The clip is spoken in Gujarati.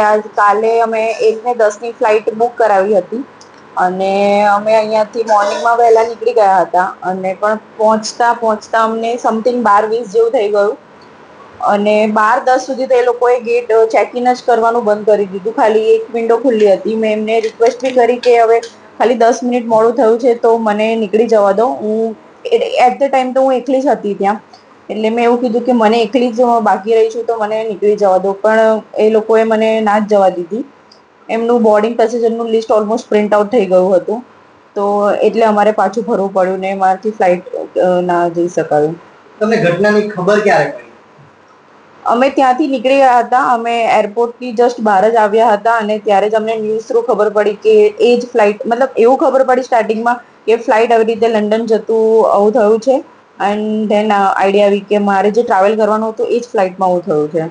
આજ કાલે અમે એક ને દસની ફ્લાઇટ બુક કરાવી હતી. અને અમે અહીંયાથી મોર્નિંગમાં વહેલા નીકળી ગયા હતા. અને પણ પહોંચતા પહોંચતા અમને સમથિંગ બાર વીસ જેવું થઈ ગયું. અને બાર દસ સુધી તો એ લોકોએ ગેટ ચેકિન જ કરવાનું બંધ કરી દીધું. ખાલી એક વિન્ડો ખુલ્લી હતી. મેં એમને રિક્વેસ્ટ બી કરી કે હવે ખાલી દસ મિનિટ મોડું થયું છે તો મને નીકળી જવા દો. હું એટ ધ ટાઈમ તો હું એકલી જ હતી ત્યાં. એટલે મેં એવું કીધું કે મને એકલી જ બાકી રહી છું તો મને નીકળી જવા દો. પણ એ લોકોએ મને ના જ જવા દીધી. એમનું બોર્ડિંગ પેસેન્જરનું લિસ્ટ ઓલમોસ્ટ પ્રિન્ટ આઉટ થઈ ગયું હતું. તો એટલે અમારે પાછું ભરવું પડ્યું ને મારાથી ફ્લાઇટ ના જઈ શકાયું. તમને ઘટનાની ખબર ક્યારે પડી? અમે ત્યાંથી નીકળી ગયા હતા. અમે એરપોર્ટથી જસ્ટ બહાર જ આવ્યા હતા અને ત્યારે જ અમને ન્યૂઝ થ્રુ ખબર પડી કે એ જ ફ્લાઇટ મતલબ એવું ખબર પડી સ્ટાર્ટિંગમાં કે ફ્લાઇટ આવી રીતે લંડન જતું આવું થયું છે. એન્ડ ધેન આઈડિયા આવી કે મારે જે ટ્રાવેલ કરવાનું હતું, એ જ ફ્લાઇટમાં હું થયું છે.